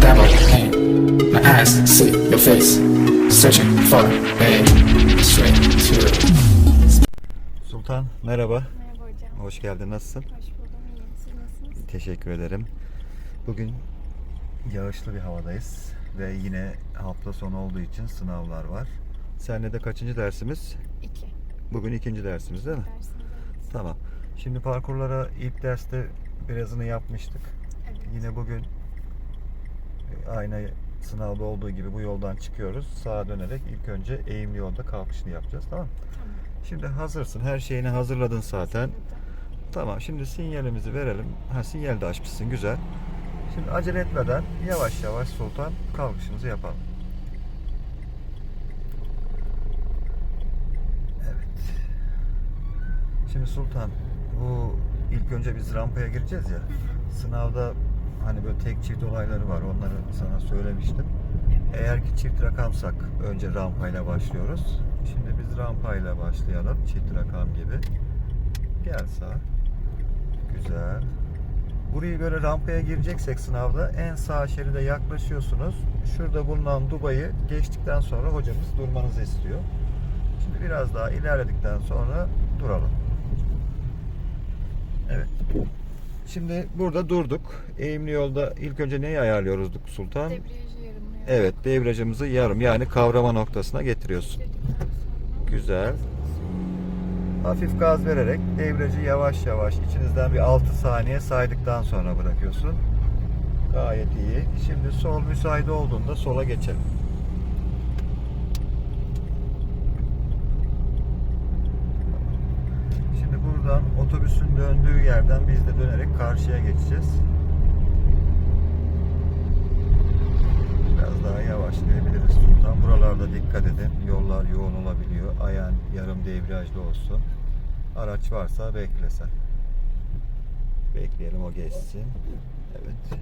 dabble pain. My eyes see your face, searching for a straight to Sultan merhaba. Merhaba hocam. Hoş geldin. Nasılsın? Hoş buldum. İyiyim. Siz nasılsınız? Teşekkür ederim. Bugün yağışlı bir havadayız ve yine hafta sonu olduğu için sınavlar var. Senle de kaçıncı dersimiz? İki. Bugün ikinci dersimiz değil mi? Dersiniz evet. Tamam. Şimdi parkurlara ilk derste birazını yapmıştık. Evet. Yine bugün aynı sınavda olduğu gibi bu yoldan çıkıyoruz. Sağa dönerek ilk önce eğimli yolda kalkışını yapacağız. Tamam mı? Tamam. Şimdi hazırsın. Her şeyini hazırladın zaten. Tamam şimdi sinyalimizi verelim. Ha sinyal de açmışsın güzel. Şimdi acele etmeden yavaş yavaş Sultan kalkışımızı yapalım. Evet. Şimdi Sultan bu ilk önce biz rampaya gireceğiz ya. Sınavda hani böyle tek çift olayları var. Onları sana söylemiştim. Eğer ki çift rakamsak önce rampayla başlıyoruz. Şimdi biz rampayla başlayalım. Çift rakam gibi. Gel sağ. Güzel. Burayı böyle rampaya gireceksek sınavda en sağ şeride yaklaşıyorsunuz. Şurada bulunan dubayı geçtikten sonra hocamız durmanızı istiyor. Şimdi biraz daha ilerledikten sonra duralım. Evet. Şimdi burada durduk. Eğimli yolda ilk önce neyi ayarlıyoruz Sultan? Debriyajı. Evet, debriyajımızı yarım yani kavrama noktasına getiriyorsun. Güzel. Hafif gaz vererek debriyajı yavaş yavaş içinizden bir 6 saniye saydıktan sonra bırakıyorsun. Gayet iyi. Şimdi sol müsait olduğunda sola geçelim. Şimdi buradan otobüsün döndüğü yerden biz de dönerek karşıya geçeceğiz. Biraz daha yavaşlayabiliriz Sultan. Buralarda dikkat edin. Yollar yoğun olabiliyor. Ayağın yarım debriyajlı olsun. Araç varsa beklesen. Bekleyelim o geçsin. Evet.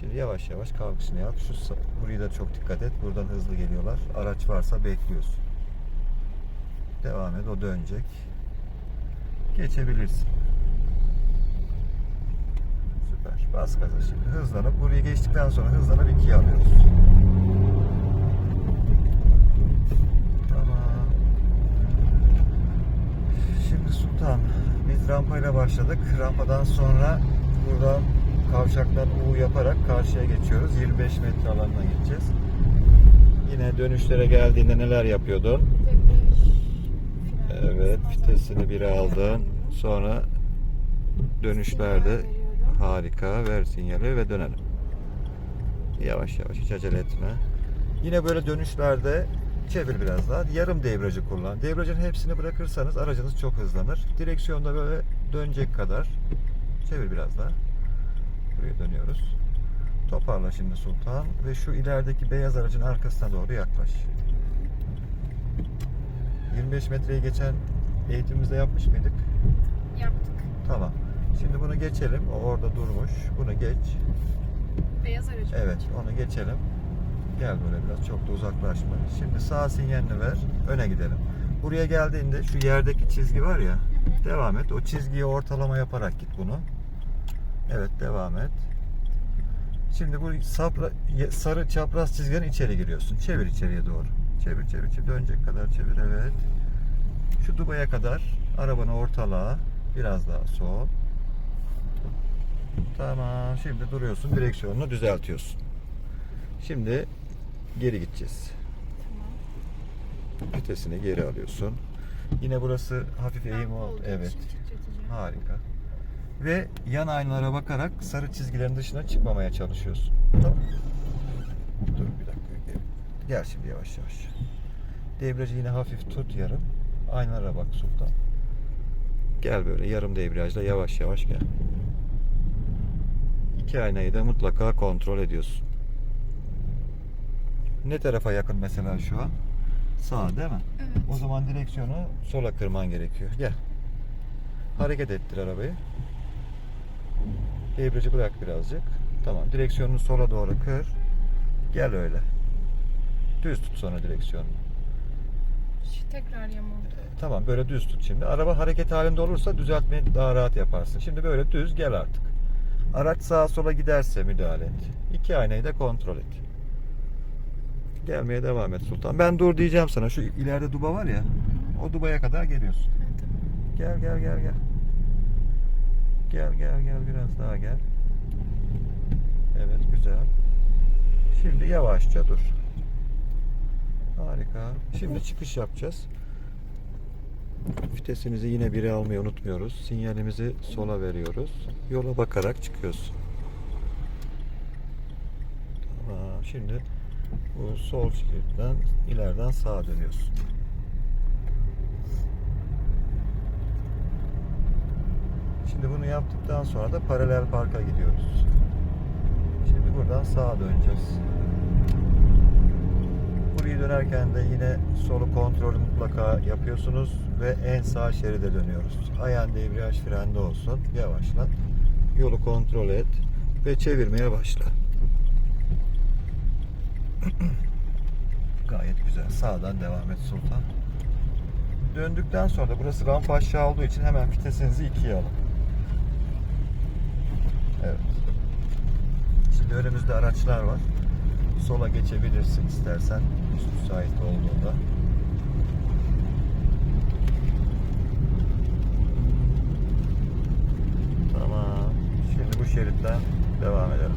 Şimdi yavaş yavaş kalkışını yap. Şu burayı da çok dikkat et. Buradan hızlı geliyorlar. Araç varsa bekliyorsun. Devam et. O dönecek. Geçebilirsin. Süper. Bas gaza şimdi. Hızlanıp burayı geçtikten sonra hızlanıp ikiye alıyoruz. Tamam. Şimdi Sultan biz rampayla başladık. Rampadan sonra buradan kavşaktan U yaparak karşıya geçiyoruz. 25 metre alanına gideceğiz. Yine dönüşlere geldiğinde neler yapıyordun? Vitesini bire aldın. Sonra dönüşlerde harika ver sinyali ve dönelim. Yavaş yavaş hiç acele etme. Yine böyle dönüşlerde çevir biraz daha. Yarım debriyajı kullan. Debriyajın hepsini bırakırsanız aracınız çok hızlanır. Direksiyonda böyle dönecek kadar çevir biraz daha. Buraya dönüyoruz. Toparla şimdi Sultan ve şu ilerideki beyaz aracın arkasına doğru yaklaş. 25 metreyi geçen eğitimimizde yapmış mıydık? Yaptık. Tamam. Şimdi bunu geçelim. O orada durmuş. Bunu geç. Beyaz aracı. Evet, onu geçelim. Gel böyle biraz çok da uzaklaşma. Şimdi sağ sinyalini ver. Öne gidelim. Buraya geldiğinde şu yerdeki çizgi var ya. Devam et. O çizgiyi ortalama yaparak git bunu. Evet, devam et. Şimdi bu sapra, sarı çapraz çizginin içeri giriyorsun. Çevir içeriye doğru. Çevir, çevir, çevir. Dönecek kadar çevir. Evet. Şu dubaya kadar arabanı ortala. Biraz daha sol. Tamam. Şimdi duruyorsun. Direksiyonunu düzeltiyorsun. Şimdi geri gideceğiz. Tamam. Vitesini geri alıyorsun. Yine burası hafif eğim oldu. Evet. Harika. Ve yan aynalara bakarak sarı çizgilerin dışına çıkmamaya çalışıyorsun. Tamam. Dur bir dakika. Gel şimdi yavaş yavaş. Debriyajı yine hafif tut yarım. Aynalara bak Sultan. Gel böyle yarım debriyajla yavaş yavaş gel. İki aynayı da mutlaka kontrol ediyorsun. Ne tarafa yakın mesela şu an? Sağ değil mi? Evet. O zaman direksiyonu sola kırman gerekiyor. Gel. Hareket ettir arabayı. Debriyajı bırak birazcık. Tamam. Direksiyonunu sola doğru kır. Gel öyle. Düz tut sonra direksiyonunu. Tekrar yamuldu. Tamam böyle düz tut şimdi. Araba hareket halinde olursa düzeltmeyi daha rahat yaparsın. Şimdi böyle düz gel artık. Araç sağa sola giderse müdahale et. İki aynayı da kontrol et. Gelmeye devam et Sultan. Ben dur diyeceğim sana. Şu ileride duba var ya. O dubaya kadar geliyorsun. Gel gel gel gel. Gel gel gel biraz daha gel. Evet güzel. Şimdi yavaşça dur. Harika. Şimdi çıkış yapacağız. Vitesimizi yine biri almayı unutmuyoruz. Sinyalimizi sola veriyoruz. Yola bakarak çıkıyoruz. Tamam. Şimdi bu sol şeritten ileriden sağa dönüyorsun. Şimdi bunu yaptıktan sonra da paralel parka gidiyoruz. Şimdi buradan sağa döneceğiz. Burayı dönerken de yine solu kontrolü mutlaka yapıyorsunuz ve en sağ şeride dönüyoruz. Ayağın debriyaj frende olsun. Yavaşla. Yolu kontrol et ve çevirmeye başla. Gayet güzel. Sağdan devam et Sultan. Döndükten sonra da burası rampa aşağı olduğu için hemen vitesinizi ikiye alın. Evet. Şimdi önümüzde araçlar var. Sola geçebilirsin istersen. Müsait olduğunda. Tamam. Şimdi bu şeritten devam edelim.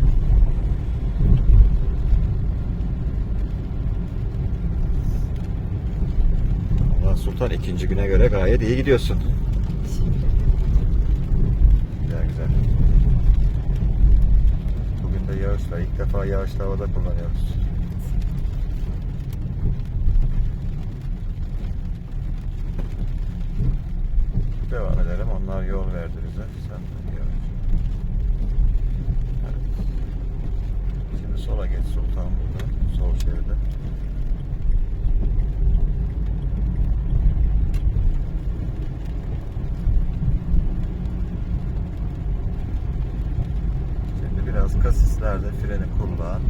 Allah Sultan ikinci güne göre gayet iyi gidiyorsun. Güzel güzel. Bugün de yağış var. İlk defa yağışlı havada kullanıyoruz. Devam edelim. Onlar yol verdi bize. Sen yavaş. Evet. Şimdi sola geç Sultan burada. Sol şeride. Şimdi biraz kasislerde freni kullan.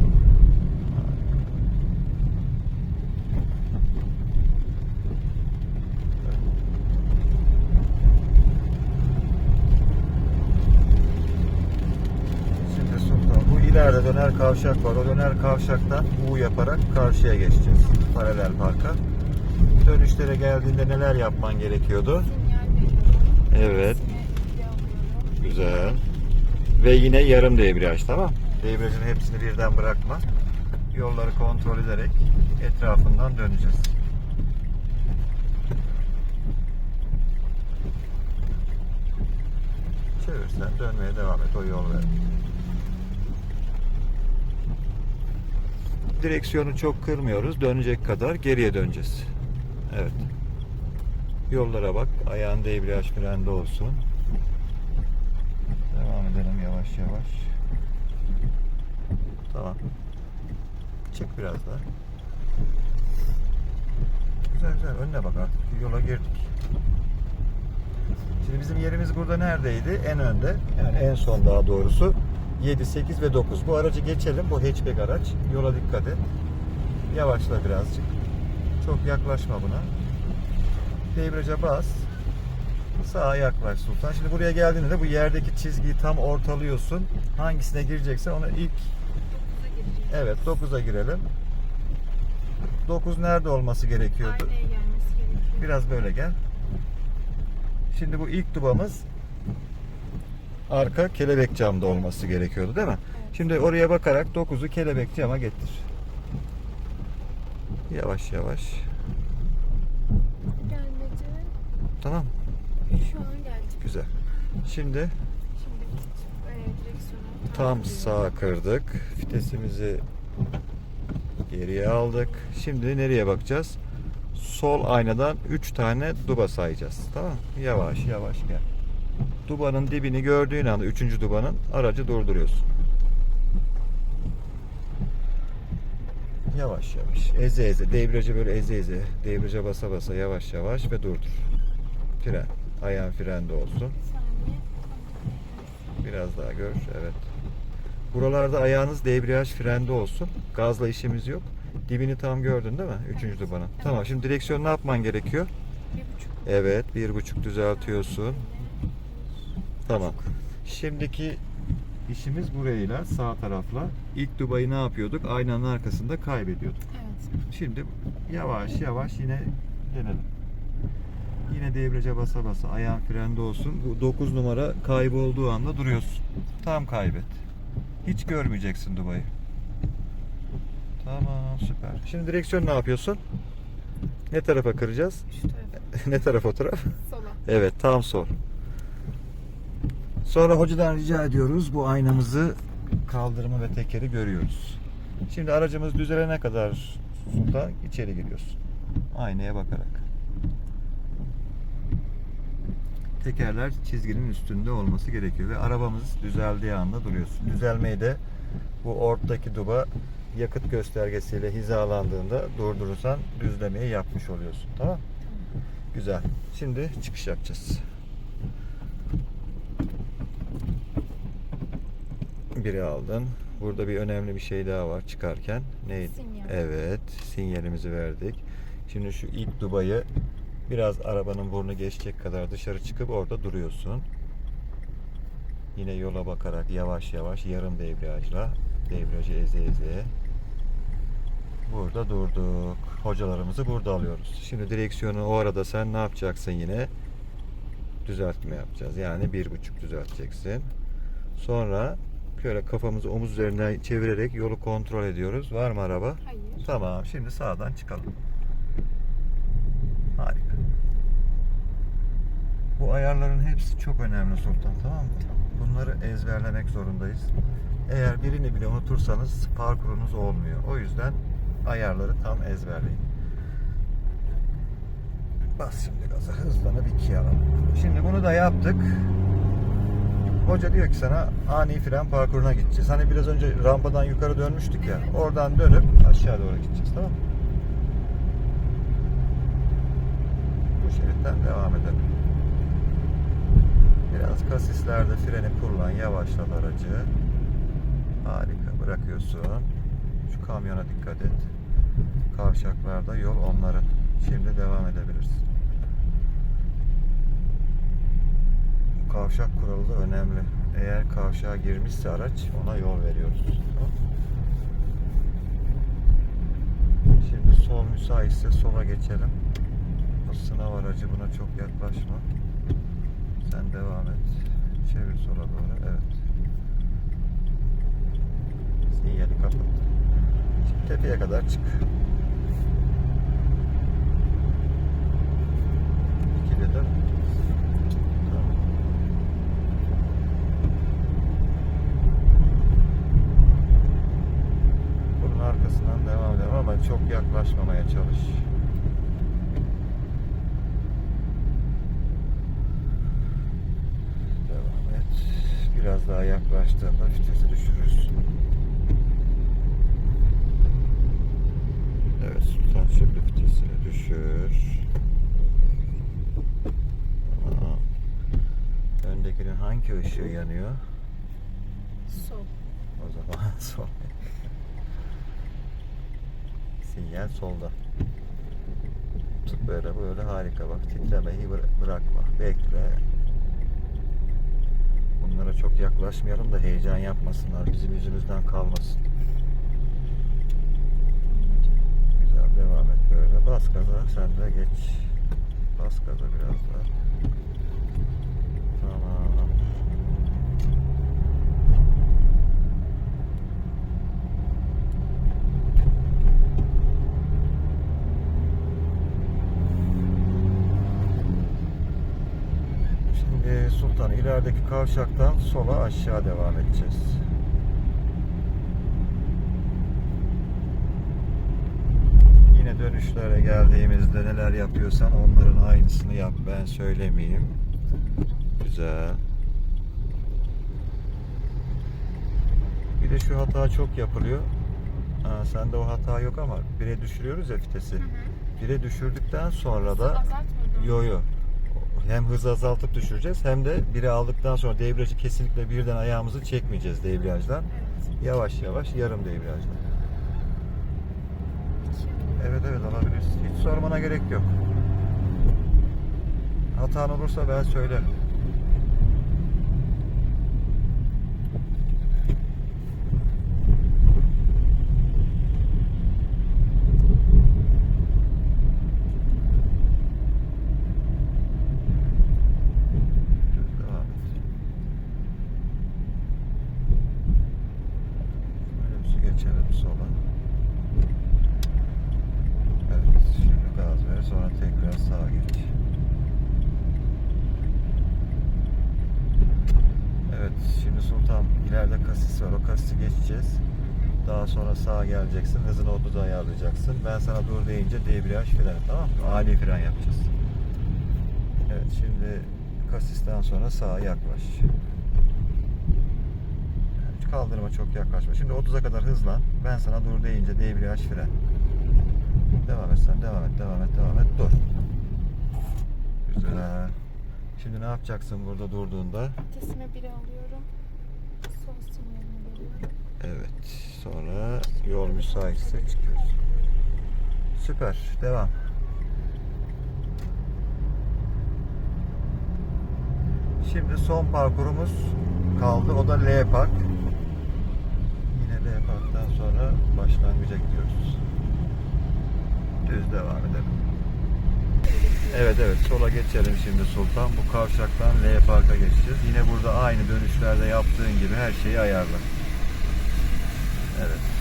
Şimdi Sultan bu ileride döner kavşak var. O döner kavşaktan U yaparak karşıya geçeceğiz. Paralel parka. Dönüşlere geldiğinde neler yapman gerekiyordu? Evet. Güzel. Ve yine yarım debriyaj tamam. Debriyajın hepsini birden bırakma. Yolları kontrol ederek etrafından döneceğiz. Çevirsen dönmeye devam et. O yol ver. Direksiyonu çok kırmıyoruz. Dönecek kadar geriye döneceğiz. Evet. Yollara bak. Ayağın debriyaj frende olsun. Devam edelim yavaş yavaş. Tamam. Çık biraz daha. Güzel güzel. Önüne bak artık. Yola girdik. Şimdi bizim yerimiz burada neredeydi? En önde. Yani en son daha doğrusu. 7, 8 ve 9. Bu aracı geçelim. Bu hatchback araç. Yola dikkat et. Yavaşla birazcık. Çok yaklaşma buna. Debriyaja bas. Sağa yaklaş Sultan. Şimdi buraya geldiğinde de bu yerdeki çizgiyi tam ortalıyorsun. Hangisine gireceksen onu ilk evet 9'a girelim. 9 nerede olması gerekiyordu? Biraz böyle gel. Şimdi bu ilk dubamız arka kelebek camda olması gerekiyordu değil mi? Evet. Şimdi oraya bakarak 9'u kelebek cama getir. Yavaş yavaş. Gelmedi. Tamam. Şu an geldi. Güzel. Şimdi Şimdi e, direksiyonu Tam takip sağ kırdık. Vitesimizi geriye aldık. Şimdi nereye bakacağız? Sol aynadan 3 tane duba sayacağız. Tamam mı? Yavaş yavaş gel. Dubanın dibini gördüğün anda 3. dubanın aracı durduruyorsun. Yavaş yavaş. Eze eze. Debriyajı böyle eze eze. Debriyaja basa basa yavaş yavaş ve durdur. Fren. Ayağın frende olsun. Biraz daha gör. Evet. Buralarda ayağınız debriyaj frende olsun. Gazla işimiz yok. Dibini tam gördün değil mi? Üçüncü dubanın. Tamam. Şimdi direksiyon ne yapman gerekiyor? Bir buçuk. Evet. Bir buçuk düzeltiyorsun. Tamam. Şimdiki İşimiz burayla sağ tarafla. İlk Dubai'yi ne yapıyorduk? Aynanın arkasında kaybediyorduk. Evet. Şimdi yavaş yavaş yine denelim. Yine debriyaja basa basa ayağın frende olsun. Bu 9 numara kaybolduğu anda duruyorsun. Tam kaybet. Hiç görmeyeceksin Dubai'yi. Tamam süper. Şimdi direksiyon ne yapıyorsun? Ne tarafa kıracağız? Şu tarafa. ne taraf o taraf? Sola. Evet tam sol. Sonra hocadan rica ediyoruz bu aynamızı kaldırımı ve tekeri görüyoruz. Şimdi aracımız düzelene kadar Sultan içeri giriyorsun. Aynaya bakarak. Tekerler çizginin üstünde olması gerekiyor ve arabamız düzeldiği anda duruyorsun. Düzelmeyi de bu ortadaki duba yakıt göstergesiyle hizalandığında durdurursan düzlemeyi yapmış oluyorsun. Tamam? Güzel. Şimdi çıkış yapacağız. Biri aldın. Burada bir önemli bir şey daha var çıkarken. Neydi? Sinyal. Evet, sinyalimizi verdik. Şimdi şu ilk dubayı biraz arabanın burnu geçecek kadar dışarı çıkıp orada duruyorsun. Yine yola bakarak yavaş yavaş yarım debriyajla debriyajı eze eze Burada durduk. Hocalarımızı burada alıyoruz. Şimdi direksiyonu o arada sen ne yapacaksın yine? Düzeltme yapacağız. Yani bir buçuk düzelteceksin. Sonra şöyle kafamızı omuz üzerine çevirerek yolu kontrol ediyoruz. Var mı araba? Hayır. Tamam. Şimdi sağdan çıkalım. Harika. Bu ayarların hepsi çok önemli Sultan tamam mı? Bunları ezberlemek zorundayız. Eğer birini bile unutursanız parkurunuz olmuyor. O yüzden ayarları tam ezberleyin. Bas şimdi gaza hızlanıp ikiye alalım. Şimdi bunu da yaptık. Hoca diyor ki sana ani fren parkuruna gideceğiz. Hani biraz önce rampadan yukarı dönmüştük ya. Oradan dönüp aşağı doğru gideceğiz tamam mı? Bu şeritten devam edelim. Biraz kasislerde freni kullan, yavaşlat aracı. Harika, bırakıyorsun. Şu kamyona dikkat et. Kavşaklarda yol onların. Şimdi devam edebilirsin. Bu kavşak kuralı da önemli. Eğer kavşağa girmişse araç ona yol veriyoruz. Şimdi sol müsaitse sola geçelim. Bu sınav aracı buna çok yaklaşma. Sen devam et. Çevir sola doğru. Evet. Sinyali kapat. Şimdi tepeye kadar çık. İkide de Tamam. Bunun arkasından devam edelim ama çok yaklaşmamaya çalış. Devam et. Biraz daha yaklaştığında vitesi düşürürsün. Evet Sultan şimdi vitesini düşür. Öndekinin hangi ışığı yanıyor? Sol. O zaman sol. Sinyal solda. Tut böyle böyle harika bak. Titremeyi bıra- bırakma. Bekle. Bunlara çok yaklaşmayalım da heyecan yapmasınlar. Bizim yüzümüzden kalmasın. Güzel devam et böyle. Bas gaza sen de geç. Bas gaza biraz daha. Tamam. Sultan ilerideki kavşaktan sola aşağı devam edeceğiz. Yine dönüşlere geldiğimizde neler yapıyorsan onların aynısını yap. Ben söylemeyeyim. Güzel. Bir de şu hata çok yapılıyor. Ha, sende o hata yok ama bire düşürüyoruz ya vitesi. Hı hı. Bire düşürdükten sonra da. Yo yo. Hem hızı azaltıp düşüreceğiz hem de biri aldıktan sonra debriyajı kesinlikle birden ayağımızı çekmeyeceğiz debriyajdan. Evet. Yavaş yavaş yarım debriyajdan. Evet evet alabilirsin. Hiç sormana gerek yok. Hatan olursa ben söylerim. geçelim sola. Evet, şimdi gaz ver, sonra tekrar sağa geç. Evet, şimdi Sultan ileride kasis var, o kasisi geçeceğiz. Daha sonra sağa geleceksin, hızını 30'a ayarlayacaksın. Ben sana dur deyince debriyaj fren, tamam mı? Ani fren yapacağız. Evet, şimdi kasisten sonra sağa yaklaş. Evet, Kaldırıma çok yaklaşma. Şimdi 30'a kadar hızlan. Ben sana dur deyince debriyaj fren. Devam et sen, devam et, devam et, devam et. Dur. Güzel. Şimdi ne yapacaksın burada durduğunda? Vitesime biri alıyorum. Sol sinyalini veriyorum. Evet. Sonra yol müsaitse çıkıyoruz. Süper. Devam. Şimdi son parkurumuz kaldı. O da L Park. Yine L Park'tan sonra başlangıca gidiyoruz. Düz devam edelim. Evet evet sola geçelim şimdi Sultan. Bu kavşaktan L Park'a geçeceğiz. Yine burada aynı dönüşlerde yaptığın gibi her şeyi ayarla. Evet.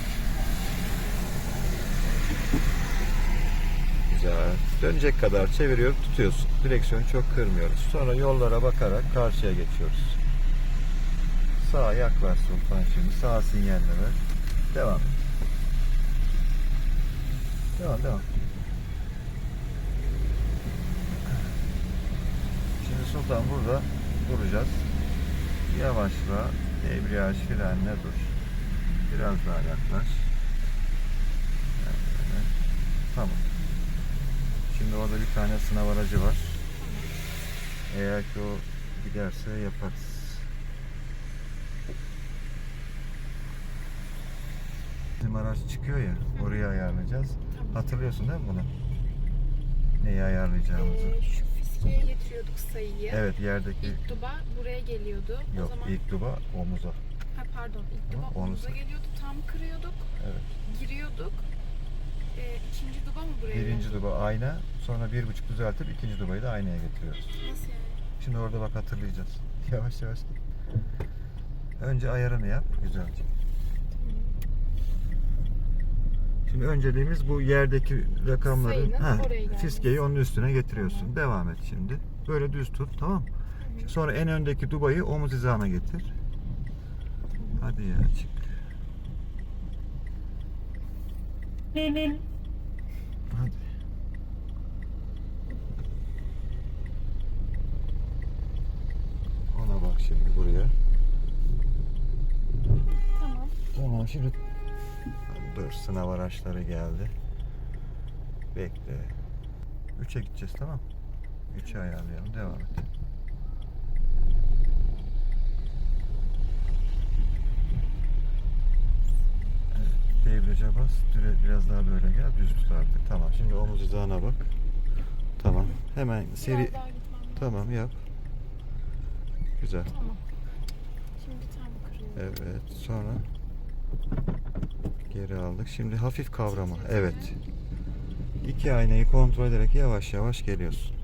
Güzel. Dönecek kadar çeviriyor, tutuyorsun. Direksiyonu çok kırmıyoruz. Sonra yollara bakarak karşıya geçiyoruz. Sağa yaklaş Sultan şimdi. Sağ sinyalle ver. Devam. Devam, devam. Şimdi Sultan burada duracağız. Yavaşla, debriyaj frenle dur. Biraz daha yaklaş. Evet, Tamam. Şimdi orada bir tane sınav aracı var. Eğer ki o giderse yaparız. Bizim araç çıkıyor ya, oraya ayarlayacağız. Hatırlıyorsun değil mi bunu? Neyi ayarlayacağımızı? Ee, şu fiskeye getiriyorduk sayıyı. Evet, yerdeki İlk duba buraya geliyordu. o yok, zaman ilk duba omuza. ha, pardon ilk duba omuza say- geliyordu. Tam kırıyorduk. Evet. Giriyorduk. Ee, ikinci duba mı buraya Birinci duba ayna, sonra bir buçuk düzeltip ikinci dubayı da aynaya getiriyoruz. Nasıl yani? Şimdi orada bak hatırlayacağız. Yavaş yavaş git. Önce ayarını yap güzelce. Şimdi önceliğimiz bu yerdeki rakamları Sayının ha, oraya gelmesi. fiskeyi onun üstüne getiriyorsun. Devam et şimdi. Böyle düz tut tamam mı? Sonra en öndeki dubayı omuz hizana getir. Hadi ya çık. Hadi. Ona bak şimdi buraya. Tamam. Tamam şimdi dur sınav araçları geldi. Bekle. 3'e gideceğiz tamam. 3'e ayarlayalım. Devam et. Evet, Debriyaja bas. Biraz daha böyle gel. Düz tut artık. Tamam. Şimdi omuz hizana bak. Tamam. Hemen seri... Tamam yap. Güzel. Tamam. Şimdi tam kırıyorum. Evet, sonra geri aldık. Şimdi hafif kavrama. Evet. İki aynayı kontrol ederek yavaş yavaş geliyorsun.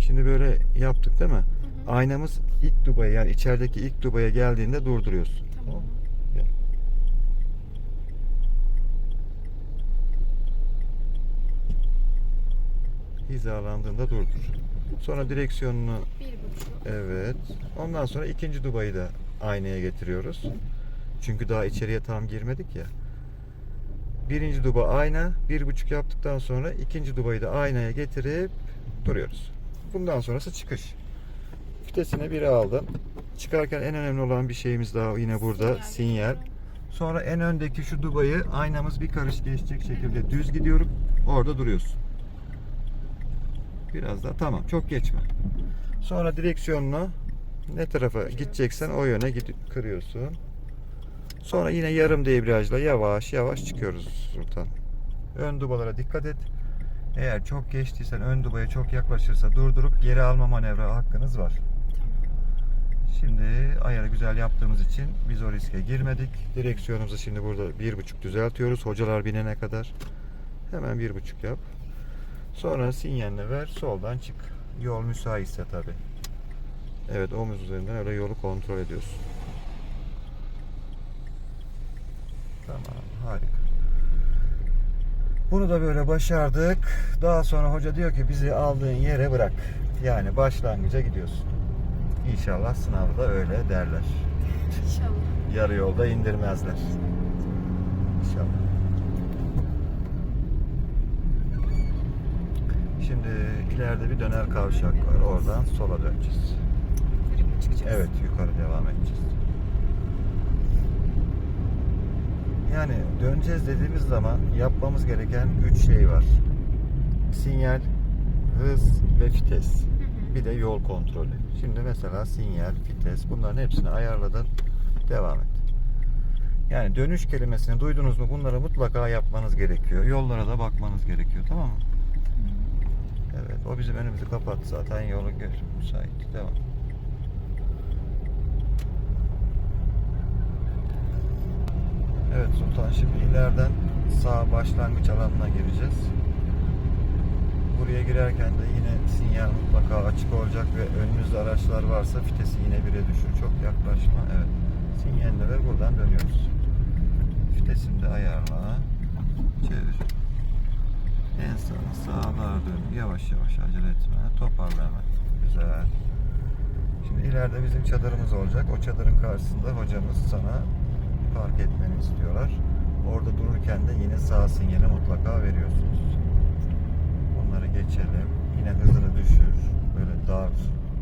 Şimdi böyle yaptık değil mi? Hı hı. Aynamız ilk dubaya yani içerideki ilk dubaya geldiğinde durduruyorsun. Tamam. mı? Gel. Hizalandığında durdur. Sonra direksiyonunu. Evet. Ondan sonra ikinci dubayı da aynaya getiriyoruz. Çünkü daha içeriye tam girmedik ya. Birinci duba ayna, bir buçuk yaptıktan sonra ikinci dubayı da aynaya getirip duruyoruz. Bundan sonrası çıkış. Vitesine biri aldın. Çıkarken en önemli olan bir şeyimiz daha yine burada sinyal. Sonra en öndeki şu dubayı aynamız bir karış geçecek şekilde düz gidiyorum. Orada duruyorsun. Biraz daha tamam. Çok geçme. Sonra direksiyonunu ne tarafa gideceksen o yöne gid- kırıyorsun. Sonra yine yarım debriyajla yavaş yavaş çıkıyoruz Sultan. Ön dubalara dikkat et. Eğer çok geçtiysen ön dubaya çok yaklaşırsa durdurup geri alma manevra hakkınız var. Şimdi ayarı güzel yaptığımız için biz o riske girmedik. Direksiyonumuzu şimdi burada bir buçuk düzeltiyoruz. Hocalar binene kadar. Hemen bir buçuk yap. Sonra sinyalle ver. Soldan çık. Yol müsaitse tabi. Evet omuz üzerinden öyle yolu kontrol ediyorsun. Tamam harika. Bunu da böyle başardık. Daha sonra hoca diyor ki bizi aldığın yere bırak. Yani başlangıca gidiyorsun. İnşallah sınavda öyle derler. İnşallah. Yarı yolda indirmezler. İnşallah. Şimdi ileride bir döner kavşak var. Oradan sola döneceğiz. Yukarı mı çıkacağız? Evet yukarı devam edeceğiz. Yani döneceğiz dediğimiz zaman yapmamız gereken üç şey var. Sinyal, hız ve vites. Bir de yol kontrolü. Şimdi mesela sinyal, vites bunların hepsini ayarladın. Devam et. Yani dönüş kelimesini duydunuz mu bunları mutlaka yapmanız gerekiyor. Yollara da bakmanız gerekiyor tamam mı? Evet o bizim önümüzü kapattı zaten yolu gör müsait. Devam. Evet Sultan şimdi ileriden sağ başlangıç alanına gireceğiz. Buraya girerken de yine sinyal mutlaka açık olacak ve önünüzde araçlar varsa vitesi yine bire düşür. Çok yaklaşma. Evet. Sinyalle ver buradan dönüyoruz. Vitesini de ayarla. Çevir. En sağa sağa doğru dön. Yavaş yavaş acele etme. Toparla hemen. Güzel. Şimdi ileride bizim çadırımız olacak. O çadırın karşısında hocamız sana park etmeni istiyorlar. Orada dururken de yine sağ sinyali mutlaka veriyorsunuz. Geçelim. Yine hızını düşür. Böyle dar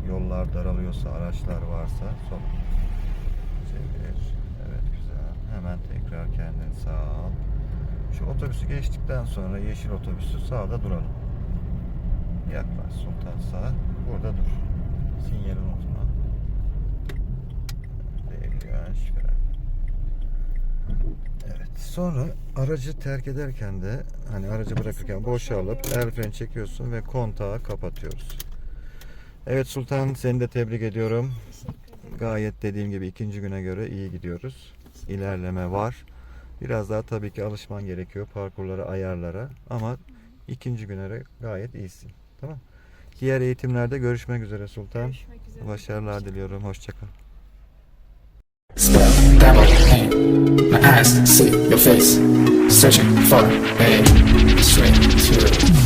yollar daralıyorsa, araçlar varsa sola. Çevir. Evet güzel. Hemen tekrar kendini sağa al. Şu otobüsü geçtikten sonra yeşil otobüsü sağda duralım. Yaklaş Sultan sağa. Burada dur. Sinyali unutma. Devriyaj fren. Evet. Sonra aracı terk ederken de hani aracı bırakırken boşalıp el freni çekiyorsun ve kontağı kapatıyoruz. Evet Sultan seni de tebrik ediyorum. Teşekkür ederim. Gayet dediğim gibi ikinci güne göre iyi gidiyoruz. İlerleme var. Biraz daha tabii ki alışman gerekiyor parkurlara, ayarlara ama ikinci güne gayet iyisin. Tamam. Diğer eğitimlerde görüşmek üzere Sultan. Görüşmek üzere. Başarılar diliyorum. Hoşçakal. My eyes see your face. Searching for a straight to